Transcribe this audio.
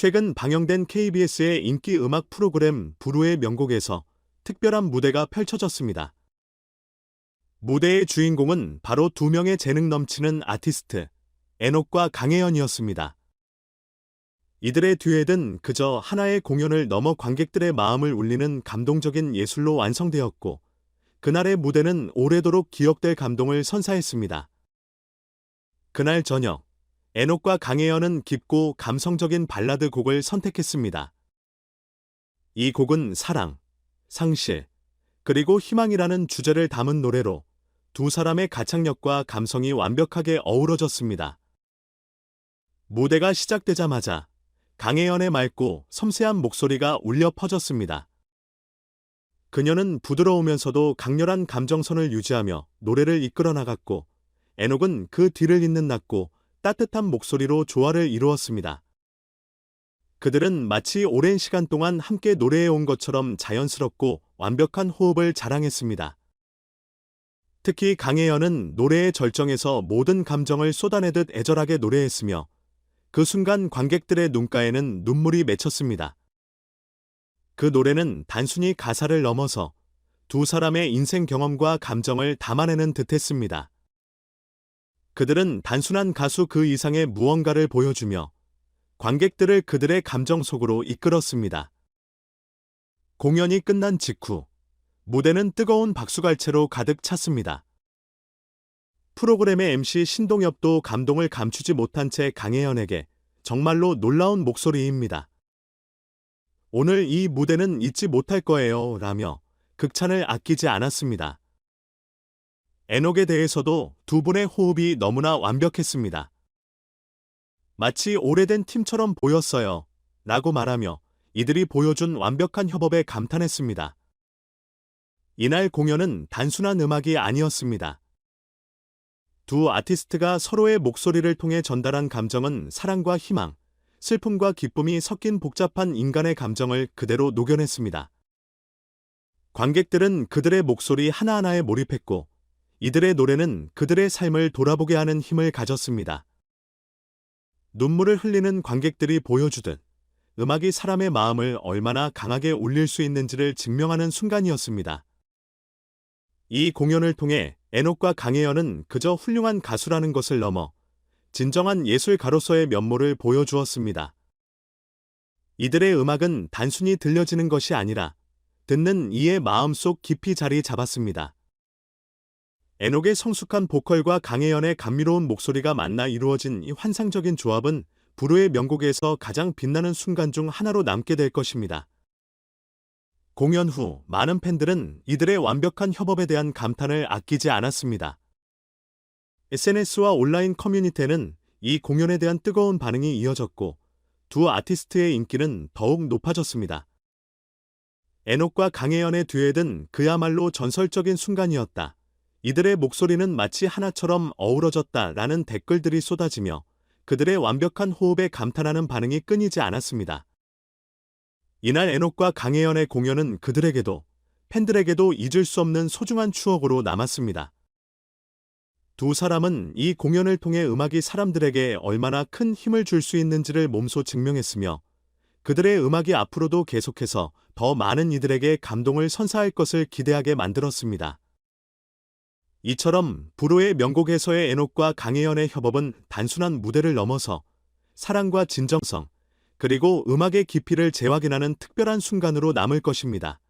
최근 방영된 KBS의 인기 음악 프로그램 부르의 명곡에서 특별한 무대가 펼쳐졌습니다. 무대의 주인공은 바로 두 명의 재능 넘치는 아티스트, 에녹과 강혜연이었습니다. 이들의 듀엣은 그저 하나의 공연을 넘어 관객들의 마음을 울리는 감동적인 예술로 완성되었고, 그날의 무대는 오래도록 기억될 감동을 선사했습니다. 그날 저녁, 에녹과 강혜연은 깊고 감성적인 발라드 곡을 선택했습니다. 이 곡은 사랑, 상실, 그리고 희망이라는 주제를 담은 노래로 두 사람의 가창력과 감성이 완벽하게 어우러졌습니다. 무대가 시작되자마자 강혜연의 맑고 섬세한 목소리가 울려 퍼졌습니다. 그녀는 부드러우면서도 강렬한 감정선을 유지하며 노래를 이끌어 나갔고, 에녹은 그 뒤를 잇는 낮고 따뜻한 목소리로 조화를 이루었습니다. 그들은 마치 오랜 시간 동안 함께 노래해온 것처럼 자연스럽고 완벽한 호흡을 자랑했습니다. 특히 강혜연은 노래의 절정에서 모든 감정을 쏟아내듯 애절하게 노래했으며 그 순간 관객들의 눈가에는 눈물이 맺혔습니다. 그 노래는 단순히 가사를 넘어서 두 사람의 인생 경험과 감정을 담아내는 듯 했습니다. 그들은 단순한 가수 그 이상의 무언가를 보여주며 관객들을 그들의 감정 속으로 이끌었습니다. 공연이 끝난 직후 무대는 뜨거운 박수갈채로 가득 찼습니다. 프로그램의 MC 신동엽도 감동을 감추지 못한 채 강혜연에게 정말로 놀라운 목소리입니다. 오늘 이 무대는 잊지 못할 거예요. 라며 극찬을 아끼지 않았습니다. 에녹에 대해서도 두 분의 호흡이 너무나 완벽했습니다. 마치 오래된 팀처럼 보였어요. 라고 말하며 이들이 보여준 완벽한 협업에 감탄했습니다. 이날 공연은 단순한 음악이 아니었습니다. 두 아티스트가 서로의 목소리를 통해 전달한 감정은 사랑과 희망, 슬픔과 기쁨이 섞인 복잡한 인간의 감정을 그대로 녹여냈습니다. 관객들은 그들의 목소리 하나하나에 몰입했고, 이들의 노래는 그들의 삶을 돌아보게 하는 힘을 가졌습니다. 눈물을 흘리는 관객들이 보여주듯 음악이 사람의 마음을 얼마나 강하게 울릴 수 있는지를 증명하는 순간이었습니다. 이 공연을 통해 에녹과 강혜연은 그저 훌륭한 가수라는 것을 넘어 진정한 예술가로서의 면모를 보여주었습니다. 이들의 음악은 단순히 들려지는 것이 아니라 듣는 이의 마음속 깊이 자리 잡았습니다. 에녹의 성숙한 보컬과 강혜연의 감미로운 목소리가 만나 이루어진 이 환상적인 조합은 부르의 명곡에서 가장 빛나는 순간 중 하나로 남게 될 것입니다. 공연 후 많은 팬들은 이들의 완벽한 협업에 대한 감탄을 아끼지 않았습니다. SNS와 온라인 커뮤니티에는 이 공연에 대한 뜨거운 반응이 이어졌고 두 아티스트의 인기는 더욱 높아졌습니다. 에녹과 강혜연의 듀엣은 그야말로 전설적인 순간이었다. 이들의 목소리는 마치 하나처럼 어우러졌다라는 댓글들이 쏟아지며 그들의 완벽한 호흡에 감탄하는 반응이 끊이지 않았습니다. 이날 에녹과 강혜연의 공연은 그들에게도 팬들에게도 잊을 수 없는 소중한 추억으로 남았습니다. 두 사람은 이 공연을 통해 음악이 사람들에게 얼마나 큰 힘을 줄 수 있는지를 몸소 증명했으며 그들의 음악이 앞으로도 계속해서 더 많은 이들에게 감동을 선사할 것을 기대하게 만들었습니다. 이처럼 불후의 명곡에서의 에녹과 강혜연의 협업은 단순한 무대를 넘어서 사랑과 진정성, 그리고 음악의 깊이를 재확인하는 특별한 순간으로 남을 것입니다.